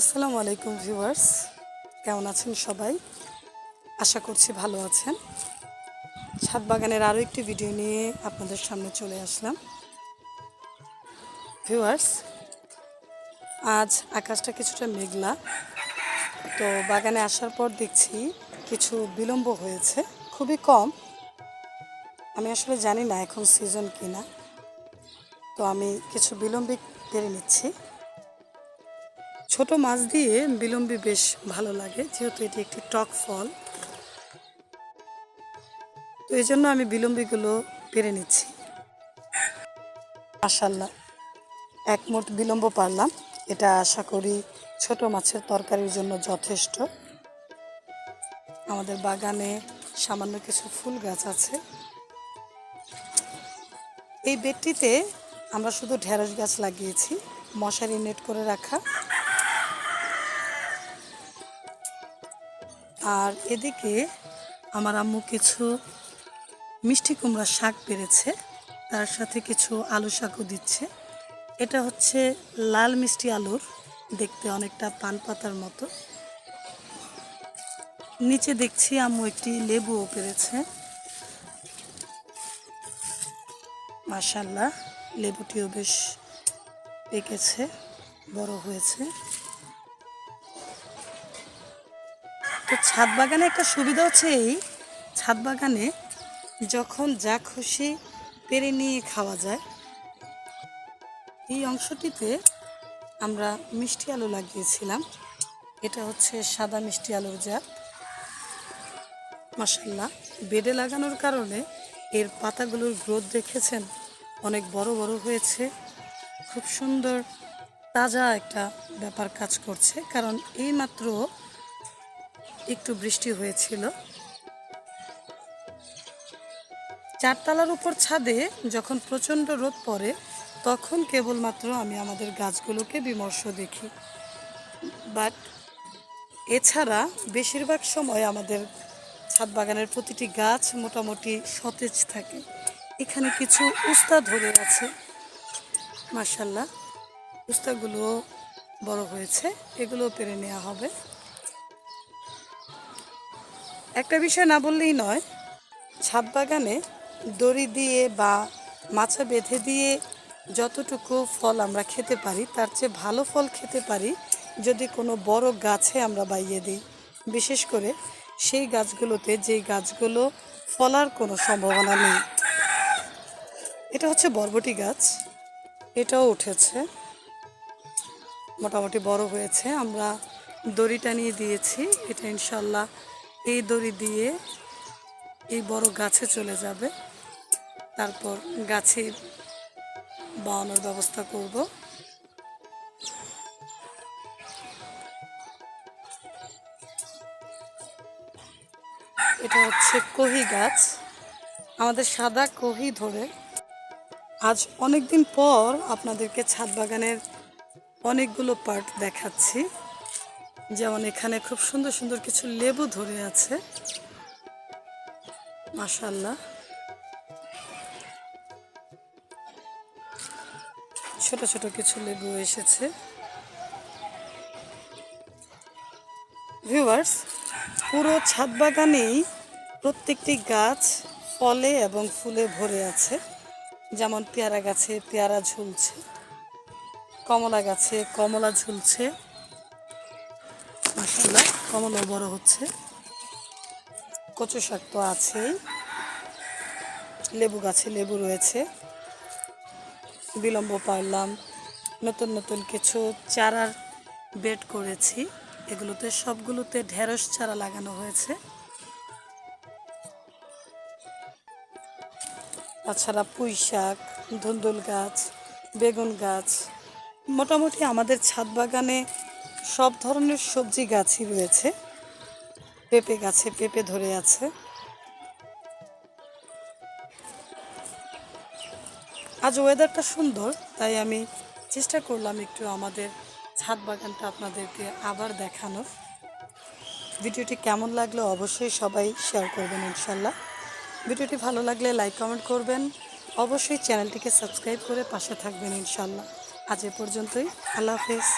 আসসালামু আলাইকুম ভিউয়ার্স। কেমন আছেন সবাই? আশা করছি ভালো আছেন। ছাদ বাগানের আরও একটি ভিডিও নিয়ে আপনাদের সামনে চলে আসলাম। ভিউয়ার্স, আজ আকাশটা কিছুটা মেঘলা। তো বাগানে আসার পর দেখছি কিছু বিলম্ব হয়েছে। খুবই কম। আমি আসলে জানি না এখন সিজন কিনা। তো আমি কিছু বিলম্বিক পেরে নিচ্ছি। ছোট মাছ দিয়ে বিলম্বি বেশ ভালো লাগে, যেহেতু এটি একটি টক ফল। তো এই জন্য আমি বিলম্বিগুলো পেরে নিচ্ছি। মাসাল্লাহ এক মোট বিলম্ব পারলাম। এটা আশা করি ছোট মাছের তরকারির জন্য যথেষ্ট। আমাদের বাগানে সামান্য কিছু ফুল গাছ আছে। এই বেডটিতে আমরা শুধু ঢেঁড়স গাছ লাগিয়েছি, মশারি নেট করে রাখা। আর এদিকে আমার আম্মু কিছু মিষ্টি কুমড়া শাক পেরেছে, তার সাথে কিছু আলু শাকও দিচ্ছে। এটা হচ্ছে লাল মিষ্টি আলুর, দেখতে অনেকটা পান পাতার মতো। নিচে দেখছি আম্মু একটি লেবুও পেরেছে। মাশাল্লাহ লেবুটিও বেশ পেকেছে, বড় হয়েছে। তো ছাদ বাগানে একটা সুবিধা হচ্ছে এই, ছাদ বাগানে যখন যা খুশি পেরে নিয়ে খাওয়া যায়, এই অংশটিতে আমরা মিষ্টি আলু লাগিয়েছিলাম। এটা হচ্ছে সাদা মিষ্টি আলুর জাত। মাসাল্লাহ বেডে লাগানোর কারণে এর পাতাগুলোর গ্রোথ দেখেছেন, অনেক বড় বড় হয়েছে। খুব সুন্দর, তাজা একটা ব্যাপার কাজ করছে, কারণ এইমাত্র একটু বৃষ্টি হয়েছিল। চারতলার উপর ছাদে যখন প্রচণ্ড রোদ পড়ে, তখন কেবলমাত্র আমি আমাদের গাছগুলোকে বিমর্ষ দেখি। বাট এছাড়া বেশিরভাগ সময় আমাদের ছাদ বাগানের প্রতিটি গাছ মোটামুটি সতেজ থাকে। এখানে কিছু উস্তা ধরে আছে মার্শাল্লাহ উস্তাগুলো বড় হয়েছে, এগুলো পেরে নেওয়া হবে। একটা বিষয় না বললেই নয়। ছাদ বাগানে দড়ি দিয়ে বা মাছা বেঁধে দিয়ে যতটুকু ফল আমরা খেতে পারি, তার চেয়ে ভালো ফল খেতে পারি, যদি কোনো বড় গাছে আমরা বাইয়ে দিই। বিশেষ করে সেই গাছগুলোতে যেই গাছগুলো ফলার কোনো সম্ভাবনা নেই। এটা হচ্ছে বরবটি গাছ। এটাও উঠেছে। মোটামুটি বড় হয়েছে। আমরা দড়ি টানিয়ে দিয়েছি। এটা ইনশাল্লাহ এই দড়ি দিয়ে এই বড় গাছে চলে যাবে। তারপর গাছে বাওয়ানোর ব্যবস্থা করব। এটা হচ্ছে কহি গাছ। আমাদের সাদা কহি ধরে আজ অনেক দিন পর আপনাদেরকে ছাদ বাগানের অনেকগুলো পার্ট দেখাচ্ছি। যেমন এখানে খুব সুন্দর সুন্দর কিছু লেবু ধরে আছে। মাশাল্লাহ ছোট ছোট কিছু লেবু এসেছে। ভিউয়ার্স, পুরো ছাদ বাগানেই প্রত্যেকটি গাছ ফলে এবং ফুলে ভরে আছে। যেমন পেয়ারা গাছে পেয়ারা ঝুলছে, কমলা গাছে কমলা ঝুলছে। মাসাল্লাহ কমলাও বড় হচ্ছে। কচু শাক তো আছেই। লেবু গাছে লেবু রয়েছে। বিলম্ব পারলাম। নতুন নতুন কিছু চারার বেড করেছি। এগুলোতে সবগুলোতে ঢেঁড়স চারা লাগানো হয়েছে। তাছাড়া পুঁই শাক, ধুন্দুল গাছ, বেগুন গাছ। মোটামুটি আমাদের ছাদ বাগানে সব ধরনের সবজি গাছই রয়েছে। পেঁপে গাছে পেঁপে ধরে আছে। আজ ওয়েদারটা সুন্দর, তাই আমি চেষ্টা করলাম একটু আমাদের ছাদ বাগানটা আপনাদেরকে আবার দেখানোর। ভিডিওটি কেমন লাগল অবশ্যই সবাই শেয়ার করবেন ইনশাল্লাহ ভিডিওটি ভালো লাগলে লাইক কমেন্ট করবেন। অবশ্যই চ্যানেলটিকে সাবস্ক্রাইব করে পাশে থাকবেন ইনশাল্লাহ আজ এ পর্যন্তই, আল্লাহ হাফেজ।